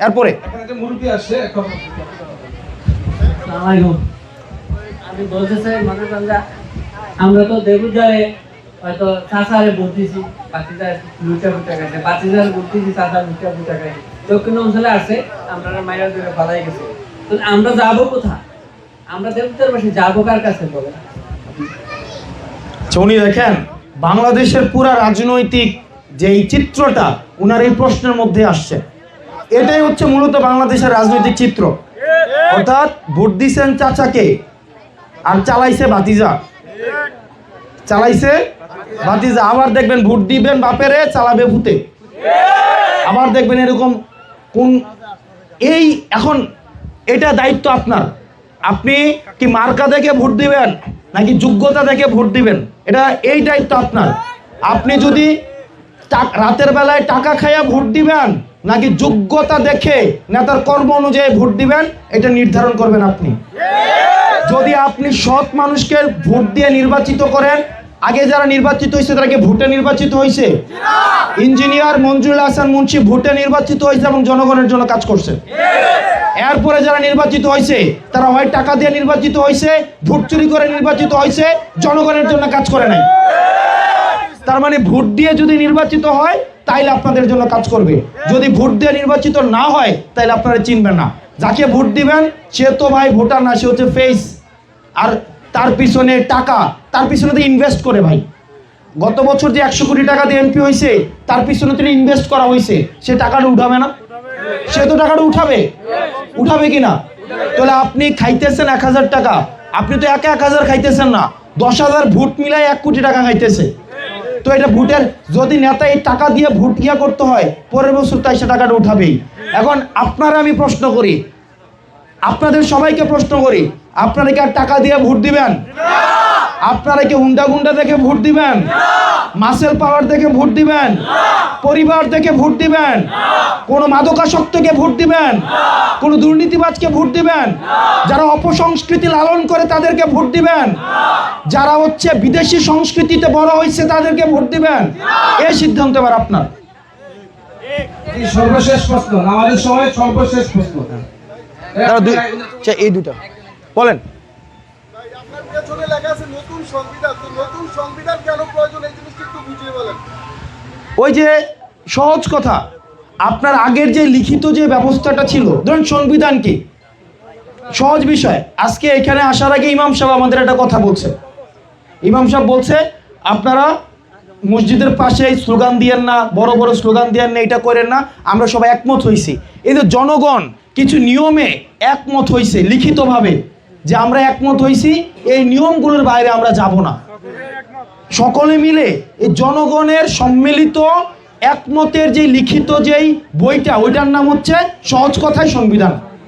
এরপরে। আমি বলতে চাই মনে আমরা তো দেবুদ্বারে হয়তো চাষারে লুটা ফুটা গেছে লুটা ফুটা গেছে। দক্ষিণ অঞ্চলে আসে আমরা মাইরা ধরে পালাই গেছে। তো আমরা যাব কোথায়? আমরা দেবুদ্বার বসে যাব কার কাছে বলে আচ্ছা, উনি দেখেন বাংলাদেশের পুরা রাজনৈতিক যে এই চিত্রটা উনার এই প্রশ্নের মধ্যে আসছে। এটাই হচ্ছে মূলত বাংলাদেশের রাজনৈতিক চিত্র। অর্থাৎ ভোট দিছেন চাচাকে, আর চালাইছে ভাতিজা। চালাইছে ভাতিজা। আবার দেখবেন ভোট দিবেন বাপেরে, চালাবে ভূতে। আবার দেখবেন এরকম কোন এই এখন এটা দায়িত্ব আপনার। আপনি কি মার্কা দেখে ভোট দিবেন, নাকি যোগ্যতা দেখে ভোট দিবেন? এটা এই দায়িত্ব আপনার। আপনি যদি রাতের বেলায় টাকা খাইয়া ভোট দিবেন নাকি যোগ্যতা দেখে নেতার কর্ম অনুযায়ী ভোট দিবেন? এটা নির্ধারণ করবেন আপনি। যদি আপনি সৎ মানুষকে ভোট দিয়ে নির্বাচিত করেন, আগে যারা নির্বাচিত হয়েছে তারা কি ভোটে নির্বাচিত হয়েছে? ইঞ্জিনিয়ার মঞ্জুরুল হাসান মুন্সি ভোটে নির্বাচিত হয়েছে এবং জনগণের জন্য কাজ করছে। এরপরে যারা নির্বাচিত হয়েছে, তারা হয় টাকা দিয়ে নির্বাচিত হয়েছে, ভোট চুরি করে নির্বাচিত হয়েছে, জনগণের জন্য কাজ করে নাই। তার মানে ভোট দিয়ে যদি নির্বাচিত হয়, তাইলে আপনাদের জন্য কাজ করবে। যদি ভোট দিয়ে নির্বাচিত না হয়, তাইলে আপনারা চিনবেন না। যাকে ভোট দিবেন, সে তো ভাই ভোটার না, সে হচ্ছে ফেস আর তার পিছনে টাকা, তার পিছনে তো ইনভেস্ট করে ভাই। গত বছর যে একশো কোটি টাকা দিয়ে এমপি হয়েছে, তার পিছনে তো ইনভেস্ট করা হয়েছে। সে টাকাটা উঠাবে না? সে তো টাকাটা উঠাবে। উঠাবে কি না তাহলে আপনি খাইতেছেন এক হাজার টাকা। আপনি তো একা এক হাজার খাইতেছেন না। দশ হাজার ভোট মিলাই এক কোটি টাকা খাইতেছে। তো এটা ভোটের যদি নেতা এই টাকা দিয়ে ভোট ইয়া করতে হয়, পরের বছর তাই সে টাকাটা উঠাবেই। এখন আপনারা আমি প্রশ্ন করি, আপনাদের সবাইকে প্রশ্ন করি, আপনারা কি আর টাকা দিয়ে ভোট দিবেন? আপনারা কি হুন্ডা গুন্ডা দেখে ভোট দিবেন? মাসেল পাওয়ার দেখে ভোট দিবেন? পরিবার দেখে ভোট দিবেন? কোন মাদকাসক্তকে ভোট দিবেন? কোন দুর্নীতিবাজকে ভোট দিবেন? যারা অপসংস্কৃতি লালন করে তাদেরকে ভোট দিবেন? যারা হচ্ছে বিদেশি সংস্কৃতিতে বড় হয়েছে তাদেরকে ভোট দিবেন? এই সিদ্ধান্ত এবার আপনার। এই সর্বশেষ প্রশ্ন আমাদের সময় সর্বশেষ প্রশ্ন। এই দুটো বলেন। ওই যে সহজ কথা, আপনার আগের যে লিখিত যে ব্যবস্থাটা ছিল, ধরুন সংবিধান কি? সহজ বিষয়। আজকে এখানে আসার আগে ইমাম সাহেব আমাদের একটা কথা বলছে। ইমাম সাহেব বলছে, আপনারা মসজিদের পাশে স্লোগান দিয়েন না, বড় বড় স্লোগান দিয়েন না, এটা করেন না, আমরা সবাই একমত হয়েছি এই যে জনগণ কিছু নিয়মে একমত হয়েছে লিখিতভাবে। যে আমরা একমত হয়েছি এই নিয়মগুলোর বাইরে আমরা যাব না। সকলে মিলে এই জনগণের সম্মিলিত একমতের যে লিখিত যেই বইটা, ওইটার নাম হচ্ছে সহজ কথায় সংবিধান।